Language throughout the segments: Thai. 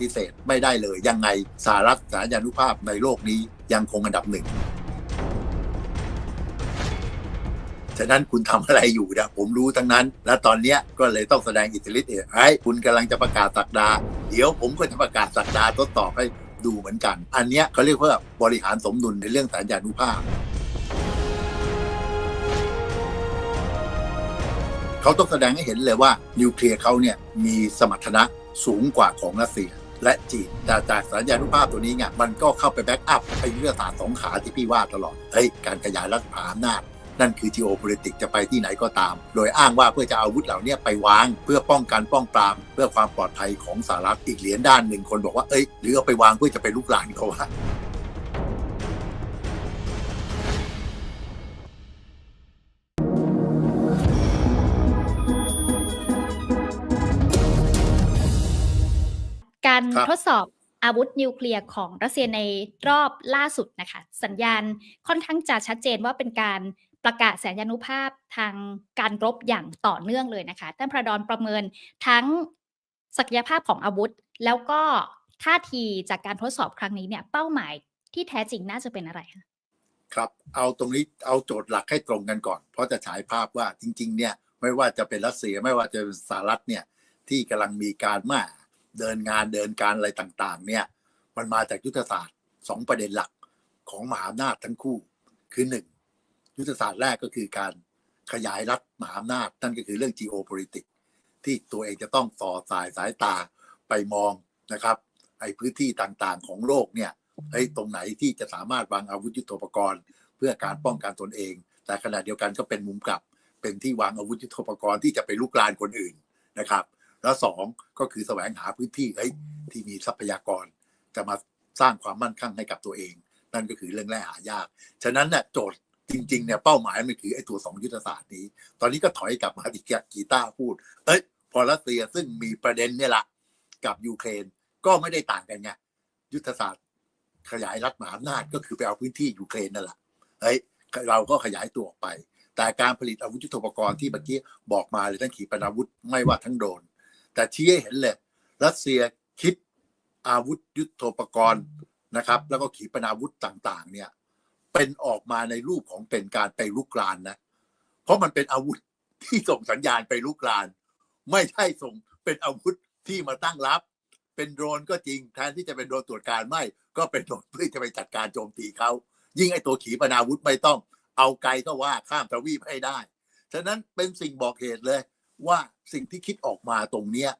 ฏิเสธไม่ได้เลย ยังไงสหรัฐสาธารณูภาพในโลกนี้ยังคงอันดับหนึ่งฉะนั้นคุณทำอะไรอยู่นะผมรู้ทั้งนั้น และตอนเนี้ยก็เลยต้องแสดงอิทธิฤทธิ์เองไอ้ยคุณกำลังจะประกาศสักดา เดี๋ยวผมก็จะประกาศสักดาทดสอบให้ดูเหมือนกัน อันเนี้ยเขาเรียกว่าบริหารสมดุลในเรื่องสัญญานุภาพ เขาต้องแสดงให้เห็นเลยว่านิวเคลียร์เขาเนี่ยมีสมรรถนะสูงกว่าของรัสเซีย และจีนแต่จากสัญญาณุภาพตัวนี้เนี่ยมันก็เข้าไปแบ็กอัพไอ้ยุทธศาสตร์สองขาที่พี่ว่าตลอดเฮ้ยการขยายรัฐมหาอำนาจนั่นคือ geopolitics จะไปที่ไหนก็ตาม โดยอ้างว่าเพื่อจะเอาอาวุธเหล่านี้ไปวาง เพื่อป้องกันป้องปราม เพื่อความปลอดภัยของสหรัฐอีกเหรียญด้านหนึ่งคนบอกว่าเอ้ยหรือเอาไปวางเพื่อจะไปลุกลานเขาว่า การครับทดสอบอาวุธนิวเคลียร์ของรัสเซียในรอบล่าสุดนะคะ สัญญาณค่อนข้างจะชัดเจนว่าเป็นการประกาศสัญญานุภาพทางการรบอย่างต่อเนื่องเลยนะคะท่านพระดอนประเมินทั้งศักยภาพของอาวุธ แล้วก็ท่าทีจากการทดสอบครั้งนี้เนี่ยเป้าหมายที่แท้จริงน่าจะเป็นอะไรคะครับเอาตรงนี้เอาโจทย์หลักให้ตรงกันก่อน เพราะจะฉายภาพว่าจริง ๆ เนี่ยไม่ว่าจะเป็นรัสเซียไม่ว่าจะเป็นสหรัฐเนี่ยที่กำลังมีการมา เดินงานเดินการอะไรต่างๆ เนี่ย มันมาจากยุทธศาสตร์สองประเด็นหลักของมหาอำนาจทั้งคู่ คือหนึ่งยุทธศาสตร์แรกก็คือการขยายรัฐมหาอำนาจนั่นก็คือเรื่อง geopolitics ที่ตัวเองจะต้องต่อสายสายตาไปมองนะครับไอ้พื้นที่ต่างๆของโลกเนี่ยไอ้ตรงไหนที่จะสามารถวางอาวุธยุทโธปกรณ์ เพื่อการป้องกันตนเอง แต่ขณะเดียวกันก็เป็นมุมกลับเป็นที่วางอาวุธยุทโธปกรณ์ที่จะไปลุกลานคนอื่นนะครับ แล้วสองก็คือแสวงหาพื้นที่เฮ้ยที่มีทรัพยากร จะมาสร้างความมั่นคงให้กับตัวเอง นั่นก็คือเรื่องแร่หายาก ฉะนั้นเนี่ยโจทย์จริงๆเนี่ยเป้าหมายมันคือไอ้ตัวสองยุทธศาสตร์นี้ ตอนนี้ก็ถอยกลับมาที่กีตาร์พูด เอ้ยพอรัสเซียซึ่งมีประเด็นเนี่ยละกับยูเครนก็ไม่ได้ต่างกันไงยุทธศาสตร์ขยายรัฐมหาอำนาจก็คือไปเอาพื้นที่ยูเครนนั่นแหละเฮ้ยเราก็ขยายตัวออกไป แต่การผลิตอาวุธยุทโธปกรณ์ที่เมื่อกี้บอกมาเลยทั้งขีปนาวุธไม่ว่าทั้งโดรน แต่ชี้ให้เห็นเลยรัสเซียคิดอาวุธยุทโธปกรณ์นะครับ แล้วก็ขีปนาวุธต่าง ๆ เนี่ย เป็นออกมาในรูปของเป็นการไปลุกลานนะ เพราะมันเป็นอาวุธที่ส่งสัญญาณไปลุกลาน ไม่ใช่ส่งเป็นอาวุธที่มาตั้งรับ เป็นโดรนก็จริงแทนที่จะเป็นโดรนตรวจการไม่ก็เป็นโดรนเพื่อจะไปจัดการโจมตีเขายิ่งไอตัวขีปนาวุธไม่ต้อง เอาไกลก็ว่าข้ามทวีปให้ได้ ฉะนั้นเป็นสิ่งบอกเหตุเลย ว่าสิ่งที่คิดออกมาตรงเนี้ย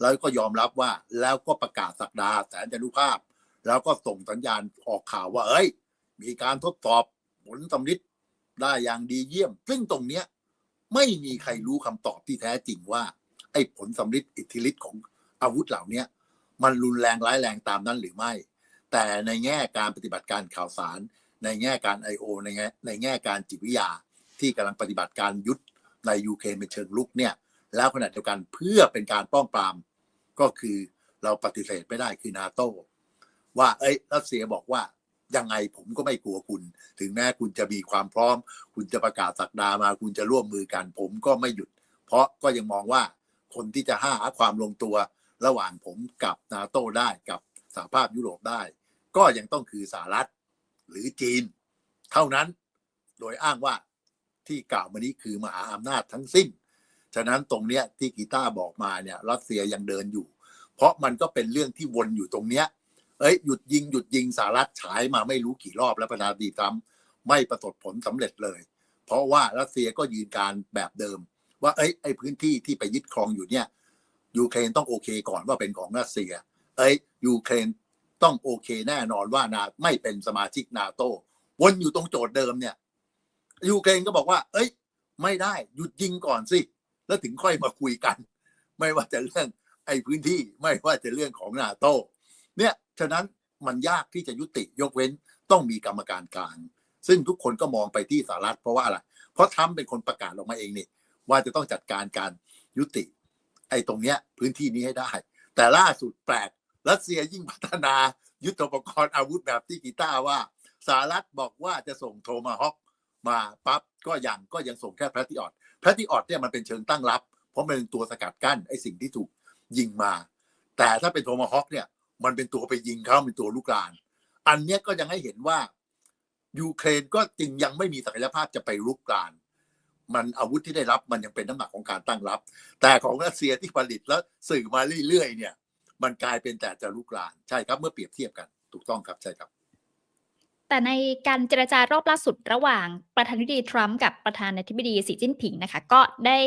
แล้วก็ยอมรับว่าแล้วก็ประกาศสักดาแสนจานุภาพ แล้วก็ส่งสัญญาณออกข่าวว่า เอ้ย มีการทดสอบผลสำลิดได้อย่างดีเยี่ยม ซึ่งตรงเนี้ยไม่มีใครรู้คำตอบที่แท้จริงว่า ไอ้ผลสำลิดอิทธิฤทธิ์ของอาวุธเหล่าเนี้ยมันรุนแรงร้ายแรงตามนั้นหรือไม่ แต่ในแง่การปฏิบัติการข่าวสาร ในแง่การ I.O. ในแง่ในแง่การจิตวิทยาที่กำลังปฏิบัติการยุทธ ในยูเครนเป็นเชิงลุกเนี่ย แล้วขณะเดียวกันเพื่อเป็นการป้องปราม ก็คือเราปฏิเสธไม่ได้คือนาโตว่าเอ้ยรัสเซียบอกว่ายังไงผมก็ไม่กลัวคุณ ถึงแม้คุณจะมีความพร้อม คุณจะประกาศสักดามา คุณจะร่วมมือกัน ผมก็ไม่หยุด เพราะก็ยังมองว่าคนที่จะหาความลงตัวระหว่างผมกับนาโต้ได้กับสหภาพยุโรปได้ ก็ยังต้องคือสหรัฐหรือจีน เท่านั้น โดยอ้างว่า ที่กล่าวมานี้คือมหาอำนาจทั้งสิ้น ฉะนั้นตรงเนี้ยที่กีตาร์บอกมาเนี่ยรัสเซียยังเดินอยู่ เพราะมันก็เป็นเรื่องที่วนอยู่ตรงเนี้ย เอ้ยหยุดยิงหยุดยิงสหรัฐฉายมาไม่รู้กี่รอบแล้วประธานาธิบดีทรัมป์ไม่ประสบผลสำเร็จเลย เพราะว่ารัสเซียก็ยืนการแบบเดิม ว่าเอ้ยไอ้พื้นที่ที่ไปยึดครองอยู่เนี่ยยูเครนต้องโอเคก่อนว่าเป็นของรัสเซีย เอ้ยยูเครนต้องโอเคแน่นอนว่านาไม่เป็นสมาชิกนาโตวนอยู่ตรงโจทย์เดิมเนี่ย ยูเครนก็บอกว่า เอ้ย ไม่ได้หยุดยิงก่อนสิ แล้วถึงค่อยมาคุยกัน ไม่ว่าจะเรื่องไอ้พื้นที่ไม่ว่าจะเรื่องของนาโตเนี่ยฉะนั้นมันยากที่จะยุติยกเว้นต้องมีกรรมการกลางซึ่งทุกคนก็มองไปที่สหรัฐเพราะว่าอะไร เพราะทรัมเป็นคนประกาศออกมาเองนี่ว่าจะต้องจัดการการยุติ ไอ้ตรงเนี้ยพื้นที่นี้ให้ได้ แต่ล่าสุดแปลกรัสเซียยิ่งพัฒนายุทโธปกรณ์อาวุธแบบที่กีตาร์ว่าสหรัฐบอกว่าจะส่งโทมาฮอก มาปั๊บก็ยังก็ยังส่งแค่แพทติออตแพทติออตเนี่ยมันเป็นเชิงตั้งรับ เพราะมันเป็นตัวสกัดกั้นไอ้สิ่งที่ถูกยิงมา แต่ถ้าเป็นโทมาฮอคเนี่ย มันเป็นตัวไปยิงเขาเป็นตัวลูกลาน อันเนี้ยก็ยังให้เห็นว่ายูเครนก็จริงยังไม่มีศักยภาพจะไปลุกลาน มันอาวุธที่ได้รับมันยังเป็นน้ำหนักของการตั้งรับ แต่ของรัสเซียที่ผลิตแล้วสื่อมาเรื่อยๆเนี่ย มันกลายเป็นแต่จะลุกลาน ใช่ครับเมื่อเปรียบเทียบกันถูกต้องครับใช่ครับ แต่ในการเจรจารอบล่าสุดระหว่างประธานาธิบดีทรัมป์กับประธานาธิบดีสีจิ้นผิงนะคะ ก็ได้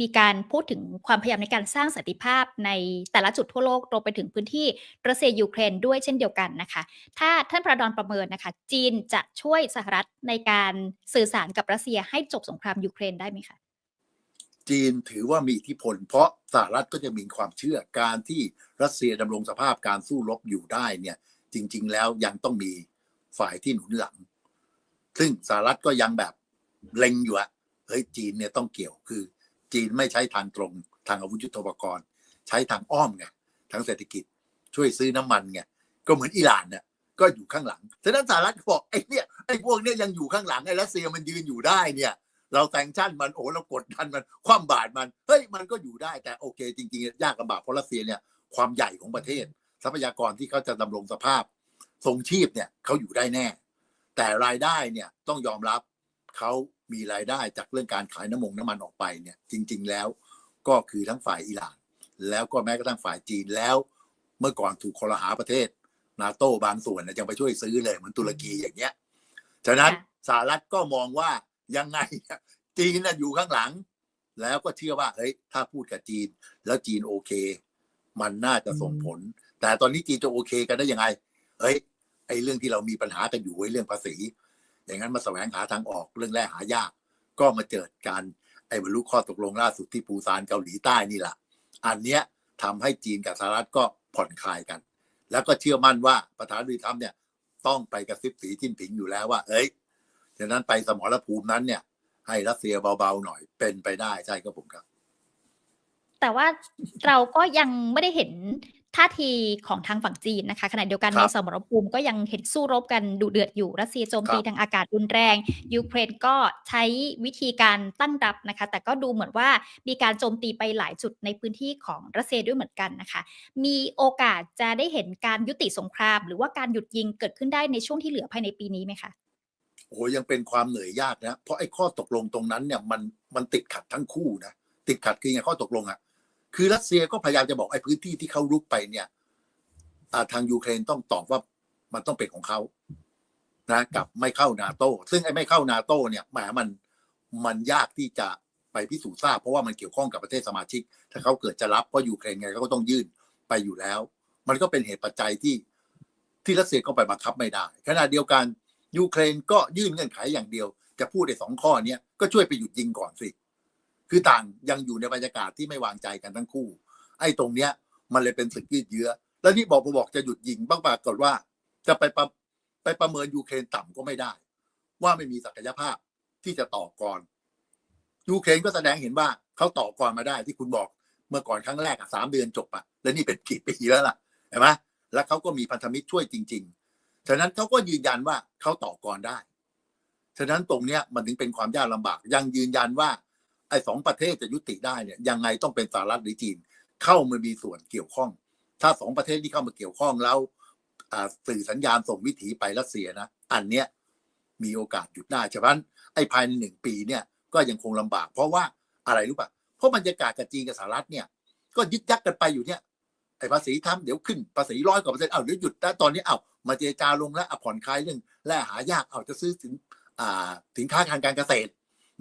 มีการพูดถึงความพยายามในการสร้างสันติภาพในแต่ละจุดทั่วโลกรวมไปถึงพื้นที่รัสเซียยูเครนด้วยเช่นเดียวกันนะคะ ถ้าท่านประดอนประเมินนะคะ จีนจะช่วยสหรัฐในการสื่อสารกับรัสเซียให้จบสงครามยูเครนได้ไหมคะจีนถือว่ามีอิทธิพล เพราะสหรัฐก็จะมีความเชื่อการที่รัสเซียดำรงสภาพการสู้รบอยู่ได้เนี่ยจริง ๆ แล้วยังต้องมี ฝ่ายที่หนุนหลัง ซึ่งสหรัฐก็ยังแบบเล็งอยู่อะเฮ้ยจีนเนี่ยต้องเกี่ยวคือ จีนไม่ใช้ทางตรงทางอาวุธยุทโธปกรณ์ ใช้ทางอ้อมไงทางเศรษฐกิจ ช่วยซื้อน้ำมันไงก็เหมือนอิหร่านเนี่ยก็อยู่ข้างหลังฉะนั้นสหรัฐบอกไอ้เนี่ยไอ้พวกเนี้ยยังอยู่ข้างหลังไอ้รัสเซียมันยืนอยู่ได้เนี่ย เราแซงชั่นมันโอ้เรากดดันมันคว่ำบาตรมันเฮ้ยมันก็อยู่ได้แต่โอเค จริงๆ ยากลำบากเพราะรัสเซียเนี่ยความใหญ่ของประเทศ ทรัพยากรที่เขาจะดำรงสภาพ ทรงชีพเนี่ยเขาอยู่ได้แน่ แต่รายได้เนี่ยต้องยอมรับเขามีรายได้จากเรื่องการขายน้ำมงน้ำมันออกไปเนี่ยจริง ๆ แล้วก็คือทั้งฝ่ายอิหร่าน แล้วก็แม้กระทั่งฝ่ายจีนแล้ว เมื่อก่อนถูกคอรหาประเทศ นาโต้บางส่วนนะยังไปช่วยซื้อเลยเหมือนตุรกีอย่างเงี้ยฉะนั้นค่ะสหรัฐก็มองว่ายังไงเนี่ยจีนน่ะอยู่ข้างหลัง แล้วก็เชื่อว่าเฮ้ยถ้าพูดกับจีน แล้วจีนโอเค มันน่าจะส่งผล แต่ตอนนี้จีนจะโอเคกันได้ยังไงเฮ้ยไอ้เรื่องที่เรามีปัญหากันอยู่ไอ้เรื่องภาษี อย่างนั้นมาแสวงหาทางออกเรื่องแรกหายาก ก็มาเจอการไอ้บรรลุข้อตกลงล่าสุดที่ปูซานเกาหลีใต้นี่แหละอันเนี้ยทำให้จีนกับสหรัฐก็ผ่อนคลายกัน แล้วก็เชื่อมั่นว่าประธานาธิบดีทรัมป์เนี่ยต้องไปกระซิบสีจิ้นผิงอยู่แล้วว่า เอ้ยฉะนั้นไปสมรภูมินั้นเนี่ย ให้รัสเซียเบาๆหน่อยเป็นไปได้ใช่ครับผมครับ แต่ว่าเราก็ยังไม่ได้เห็น ท่าทีของทางฝั่งจีนนะคะขณะเดียวกันครับในสมรภูมิก็ยังเห็นสู้รบกันดุเดือดอยู่รัสเซียโจมตีครับทางอากาศรุนแรง ยูเครนก็ใช้วิธีการตั้งรับนะคะ แต่ก็ดูเหมือนว่ามีการโจมตีไปหลายจุดในพื้นที่ของรัสเซียด้วยเหมือนกันนะคะ มีโอกาสจะได้เห็นการยุติสงคราม หรือว่าการหยุดยิงเกิดขึ้นได้ในช่วงที่เหลือภายในปีนี้ไหมคะโอ้โหยังเป็นความเหนื่อยยากนะเพราะไอ้ข้อตกลงตรงนั้นเนี่ยมันมันติดขัดทั้งคู่นะติดขัดคือไงข้อตกลงอะ่ะ คือรัสเซียก็พยายามจะบอกไอ้พื้นที่ที่เขารุกไปเนี่ยาทางยูเครนต้องตอบว่ามันต้องเป็นของเขานะกับไม่เข้านาโตซึ่งไอ้ไม่เข้านาโตเนี่ยแหมมันมันยากที่จะไปพิสูจน์ทราบเพราะว่ามันเกี่ยวข้องกับประเทศสมาชิก ถ้าเขาเกิดจะรับเพราะยูเครนไงเขาก็ต้องยื่นไปอยู่แล้ว มันก็เป็นเหตุปัจจัยที่ที่รัสเซียก็ไปบังคับไม่ได้ขณะเดียวกันยูเครนก็ยื่นเงื่อนไขอย่างเดียว จะพูดในสองข้อเนี้ยก็ช่วยไปหยุดยิงก่อนสิ คือต่างยังอยู่ในบรรยากาศที่ไม่วางใจกันทั้งคู่ ไอ้ตรงเนี้ย มันเลยเป็นศึกยืดเยื้อ แล้วนี่บอกพอบอกจะหยุดยิงบ้างปรากฏว่า จะไปประไปประเมินยูเครนต่ำก็ไม่ได้ ว่าไม่มีศักยภาพที่จะต่อกรยูเครนก็แสดงเห็นว่าเขาต่อกรมาได้ที่คุณบอกเมื่อก่อนครั้งแรกอะสามเดือนจบอะแล้วนี่เป็นกี่ปีแล้วล่ะเห็นไหมแล้วเขาก็มีพันธมิตรช่วยจริง ๆ ฉะนั้นเขาก็ยืนยันว่าเขาต่อกรได้ ฉะนั้นตรงเนี้ยมันถึงเป็นความยากลำบาก ยังยืนยันว่า ไอ้สองประเทศจะยุติได้เนี่ยยังไงต้องเป็นสหรัฐหรือจีน เข้ามามีส่วนเกี่ยวข้อง ถ้าสองประเทศที่เข้ามาเกี่ยวข้องแล้วอ่าสื่อสัญญาณส่งวิถีไปรัสเซียนะ อันเนี้ยมีโอกาสหยุดได้ฉะนั้นไอ้ภายในหนึ่งปีเนี่ยก็ยังคงลำบาก เพราะว่าอะไรรู้ป่ะเพราะบรรยากาศกับจีนกับสหรัฐเนี่ยก็ยึดยักกันไปอยู่เนี่ยไอ้ภาษีทำเดี๋ยวขึ้นภาษีร้อยกว่าเปอร์เซ็นต์เอาเดี๋ยวหยุดนะตอนนี้เอามาเจรจาลงแล้วอะผ่อนคลายเรื่องแร่หายากเอาจะซื้อสินอ่าสินค้าทางการเกษตร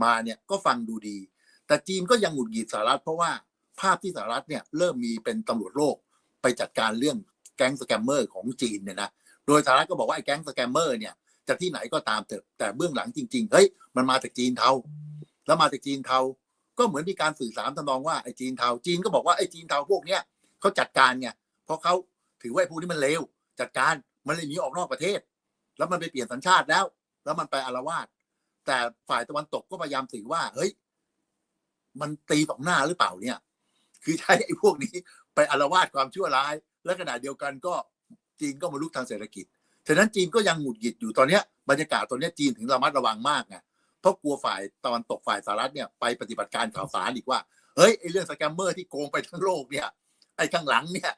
มาเนี่ยก็ฟังดูดี แต่จีนก็ยังหงุดหงิดสหรัฐเพราะว่าภาพที่สหรัฐเนี่ยเริ่มมีเป็นตำรวจโลกไปจัดการเรื่องแก๊งสแกมเมอร์ของจีนเนี่ยนะโดยสหรัฐก็บอกว่าไอ้แก๊งสแกมเมอร์เนี่ยจะที่ไหนก็ตามเถอะแต่เบื้องหลังจริง ๆ เฮ้ยมันมาจากจีนเทาแล้วมาจากจีนเทาก็เหมือนมีการสื่อสารทำนองว่าไอ้จีนเทาจีนก็บอกว่าไอ้จีนเทาพวกเนี้ยเขาจัดการไงเพราะเขาถือว่าไอ้พวกนี้มันเลวจัดการมันเลยหนีออกนอกประเทศ แล้วมันไปเปลี่ยนสัญชาติแล้ว แล้วมันไปอารวาสแต่ฝ่ายตะวันตกก็พยายามสื่อว่าเฮ้ย มันตีสองหน้าหรือเปล่าเนี่ย คือใช้ไอ้พวกนี้ไปอารวาสความชั่วร้าย และขณะเดียวกันก็จีนก็มาลุกทางเศรษฐกิจ ฉะนั้นจีนก็ยังหงุดหงิดอยู่ตอนนี้บรรยากาศตอนนี้จีนถึงระมัดระวังมากไงเพราะกลัวฝ่ายตะวันตกฝ่ายสหรัฐเนี่ยไปปฏิบัติการข่าวสารอีกว่า เฮ้ยไอ้เรื่องสแกมเมอร์ที่โกงไปทั้งโลกเนี่ย ไอ้ข้างหลังเนี่ย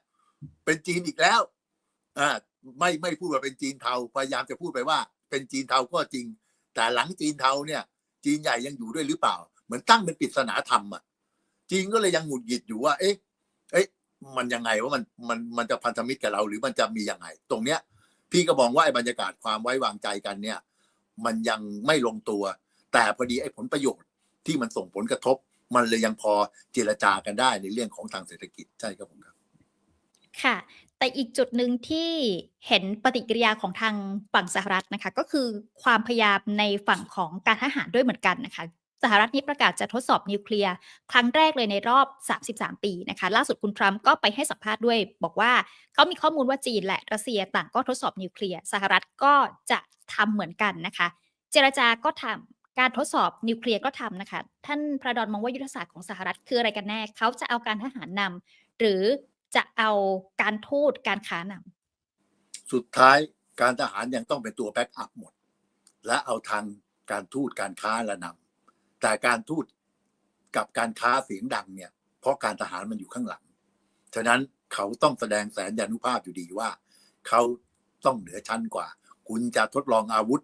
เป็นจีนอีกแล้ว อ่า ไม่ไม่พูดว่าเป็นจีนเทา พยายามจะพูดไปว่า เป็นจีนเทาก็จริง แต่หลังจีนเทาเนี่ย จีนใหญ่ยังอยู่ด้วยหรือเปล่า มือนตั้งเป็นปริศนาธรรมอะจีนก็เลยยังหงุดหงิดอยู่ว่า เอ๊ะ เอ๊ะ มันยังไงว่ามันมันมันจะพันธมิตรกับเราหรือมันจะมียังไง ตรงเนี้ย พี่ก็มองว่าไอ้บรรยากาศความไว้วางใจกันเนี่ย มันยังไม่ลงตัว แต่พอดีไอ้ผลประโยชน์ที่มันส่งผลกระทบ มันเลยยังพอเจรจากันได้ในเรื่องของทางเศรษฐกิจใช่ครับผมครับ ค่ะ แต่อีกจุดหนึ่งที่เห็นปฏิกิริยาของทางฝั่งสหรัฐนะคะ ก็คือความพยายามในฝั่งของการทหารด้วยเหมือนกันนะคะ สหรัฐนี้ประกาศจะทดสอบนิวเคลียร์ครั้งแรกเลยในรอบ 33 ปีนะคะล่าสุดคุณทรัมป์ก็ไปให้สัมภาษณ์ด้วย บอกว่าเขามีข้อมูลว่าจีนและรัสเซียต่างก็ทดสอบนิวเคลียร์สหรัฐก็จะทำเหมือนกันนะคะ เจรจาก็ทำการทดสอบนิวเคลียร์ก็ทำนะคะ ท่านพระดอนมองว่ายุทธศาสตร์ของสหรัฐคืออะไรกันแน่เขาจะเอาการทหารนำหรือจะเอาการทูตการค้านำสุดท้ายการทหารยังต้องเป็นตัวแบ็กอัพหมด และเอาทางการทูตการค้าละนำ แต่การทูตกับการค้าเสียงดังเนี่ย เพราะการทหารมันอยู่ข้างหลัง ฉะนั้นเขาต้องแสดงแสนยานุภาพอยู่ดีว่า เขาต้องเหนือชั้นกว่า คุณจะทดลองอาวุธ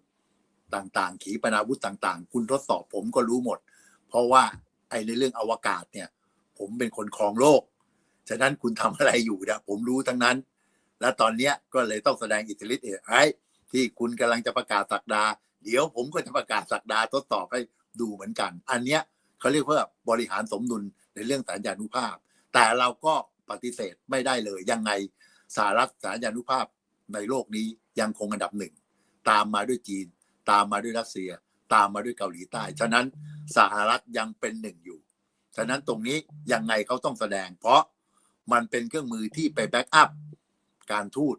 ต่างๆ ขีปนาวุธต่างๆ คุณทดสอบผมก็รู้หมด เพราะว่าไอ้ในเรื่องอวกาศเนี่ย ผมเป็นคนครองโลก ฉะนั้นคุณทำอะไรอยู่เนี่ยผมรู้ทั้งนั้น และตอนเนี้ยก็เลยต้องแสดงอิทธิฤทธิ์เอไอ้ที่คุณกำลังจะประกาศสักดา เดี๋ยวผมก็จะประกาศสักดาทดสอบให้ ดูเหมือนกัน อันเนี้ยเขาเรียกว่าบริหารสมดุลในเรื่องสัญญานุภาพ แต่เราก็ปฏิเสธไม่ได้เลย ยังไงสหรัฐสัญญานุภาพในโลกนี้ยังคงอันดับหนึ่ง ตามมาด้วยจีน ตามมาด้วยรัสเซีย ตามมาด้วยเกาหลีใต้ ฉะนั้นสหรัฐยังเป็นหนึ่งอยู่ ฉะนั้นตรงนี้ยังไงเขาต้องแสดง เพราะมันเป็นเครื่องมือที่ไปแบ็กอัพการทูต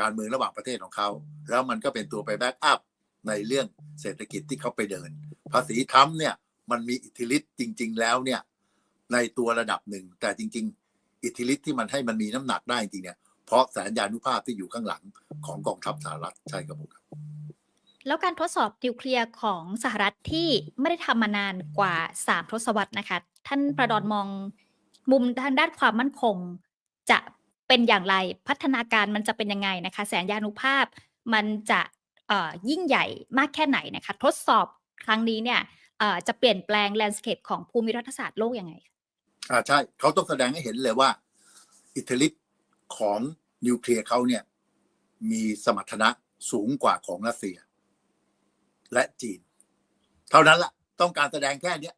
การเมืองระหว่างประเทศของเขา แล้วมันก็เป็นตัวไปแบ็กอัพในเรื่องเศรษฐกิจที่เขาไปเดิน ภาษีทรัมป์เนี่ย มันมีอิทธิฤทธิ์จริง ๆ แล้วเนี่ย ในตัวระดับหนึ่ง แต่จริง ๆ อิทธิฤทธิ์ที่มันให้มันมีน้ำหนักได้จริงเนี่ยเพราะสัญญานุภาพที่อยู่ข้างหลังของกองทัพสหรัฐใช่ครับผมครับแล้วการทดสอบนิวเคลียร์ของสหรัฐที่ไม่ได้ทำมานานกว่า3ทศวรรษนะคะ ท่านประดอนมองมุมทางด้านความมั่นคง จะเป็นอย่างไรพัฒนาการมันจะเป็นยังไงนะคะ แสนยานุภาพมันจะยิ่งใหญ่มากแค่ไหนนะคะ ทดสอบ ครั้งนี้เนี่ยจะเปลี่ยนแปลงแลนด์สเคปของภูมิรัฐศาสตร์โลกยังไงอ่าใช่เขาต้องแสดงให้เห็นเลยว่า อิทธิฤทธิ์ของนิวเคลียร์เขาเนี่ยมีสมรรถนะสูงกว่าของรัสเซีย และจีน เท่านั้นละต้องการแสดงแค่เนี้ย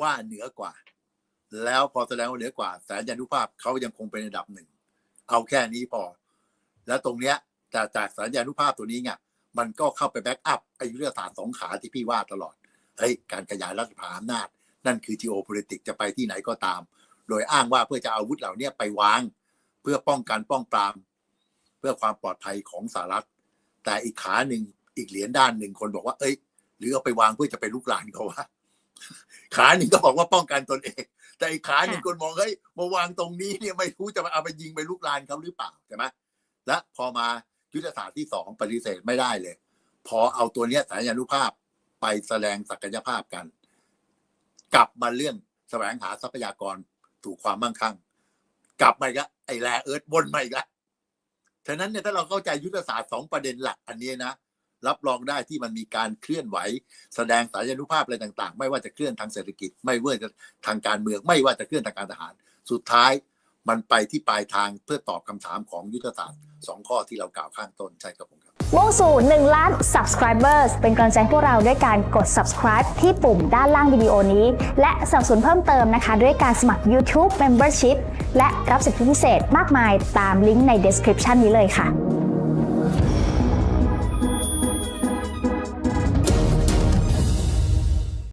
ว่าเหนือกว่า แล้วพอแสดงว่าเหนือกว่าแสนยานุภาพเขายังคงเป็นอันดับหนึ่ง เอาแค่นี้พอ แล้วตรงเนี้ยแต่จากสัญญานุภาพตัวนี้เนี่ย มันก็เข้าไปแบ็กอัพอายุทธศาสตร์สองขาที่พี่ว่าตลอดเฮ้ยการขยายรัฐสภาอำนาจ นั่นคือ geopolitics จะไปที่ไหนก็ตาม โดยอ้างว่าเพื่อจะอาอาวุธเหล่านี้ไปวาง เพื่อป้องกันป้องปราม เพื่อความปลอดภัยของสหรัฐ แต่อีกขาหนึ่งอีกเหรียญด้านหนึ่งคนบอกว่า เอ้ย หรือเอาไปวางเพื่อจะไปลุกลานเขาวะขาหนึ่งก็บอกว่าป้องกันตนเอง แต่อีกขาหนึ่งคนมองเฮ้ยมาวางตรงนี้เนี่ยไม่รู้จะมาเอาไปยิงไปลุกลานเขาหรือเปล่าใช่ไหมและพอมา ยุทธศาสตร์ที่สองปฏิเสธไม่ได้เลย พอเอาตัวเนี้ยสัญญานุภาพไปแสดงศักยภาพกัน กลับมาเรื่องแสวงหาทรัพยากรถูกความมั่งคั่ง กลับมาอีกล้วไอแรเอิร์ธวนมาอีกล้วฉะนั้นเนี่ยถ้าเราเข้าใจยุทธศาสตร์สองประเด็นหลัก อันนี้นะรับรองได้ที่มันมีการเคลื่อนไหว แสดงสายานุภาพอะไรต่าง ๆ ไม่ว่าจะเคลื่อนทางเศรษฐกิจ ไม่ว่าจะทางการเมือง ไม่ว่าจะเคลื่อนทางการทหาร สุดท้าย มันไปที่ปลายทางเพื่อตอบคำถามของยุทธศาสตร์สองข้อที่เรากล่าวข้างต้นใช่ครับผมครับมุ่งสู่ 1 ล้าน subscribers เป็นกำลังใจพวกเราด้วยการกด subscribe ที่ปุ่มด้านล่างวิดีโอนี้ และสนับสนุนเพิ่มเติมนะคะ ด้วยการสมัคร YouTube Membership และรับสิทธิพิเศษมากมายตามลิงก์ใน description นี้เลยค่ะ